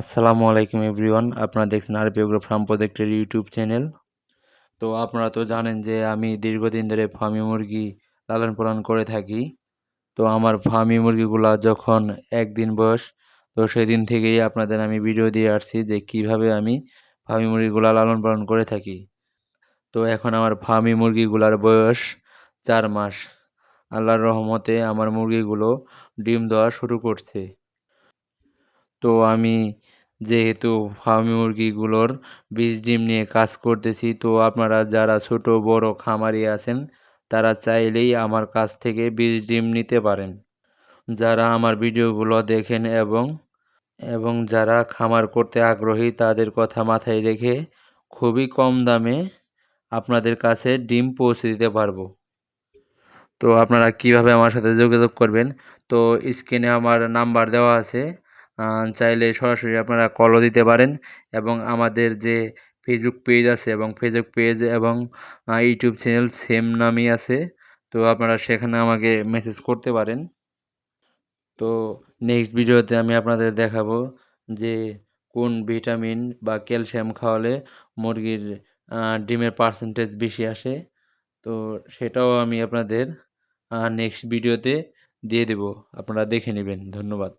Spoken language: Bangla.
আসসালামু আলাইকুম এভরিওয়ান। আপনারা দেখছেন আরবি এগ্রো ফার্ম প্রজেক্টের ইউটিউব চ্যানেল। তো আপনারা তো জানেন যে আমি দীর্ঘদিন ধরে ফার্মি মুরগি লালন পালন করে থাকি। তো আমার ফার্মি মুরগিগুলা যখন একদিন বয়স, তো সেদিন থেকেই আপনাদের আমি ভিডিও দিয়ে আসছি যে কীভাবে আমি ফার্মি মুরগিগুলা লালন পালন করে থাকি। তো এখন আমার ফার্মি মুরগিগুলার বয়স চার মাস। আল্লাহর রহমতে আমার মুরগিগুলো ডিম দেওয়া শুরু করছে। তো আমি যেহেতু ফার্মি মুরগিগুলোর বীজ, ডিম নিয়ে কাজ করতেছি, তো আপনারা যারা ছোট, বড় খামারি আছেন, তারা চাইলেই আমার কাছ থেকে বীজ, ডিম নিতে পারেন। যারা আমার ভিডিওগুলো দেখেন এবং এবং যারা খামার করতে আগ্রহী, তাদের কথা মাথায় রেখে খুবই কম দামে আপনাদের কাছে ডিম পৌঁছে দিতে পারব। তো আপনারা কীভাবে আমার সাথে যোগাযোগ করবেন? তো স্ক্রিনে আমার নাম্বার দেওয়া আছে। চাইলে সরাসরি আপনারা কলও দিতে পারেন এবং আমাদের যে ফেসবুক পেজ আছে এবং ফেসবুক পেজ এবং ইউটিউব চ্যানেল সেম নামই আছে। তো আপনারা সেখানে আমাকে মেসেজ করতে পারেন। তো নেক্সট ভিডিওতে আমি আপনাদের দেখাবো যে কোন ভিটামিন বা ক্যালসিয়াম খাওয়ালে মুরগির ডিমের পার্সেন্টেজ বেশি আসে। তো সেটাও আমি আপনাদের নেক্সট ভিডিওতে দিয়ে দেব। আপনারা দেখে নেবেন। ধন্যবাদ।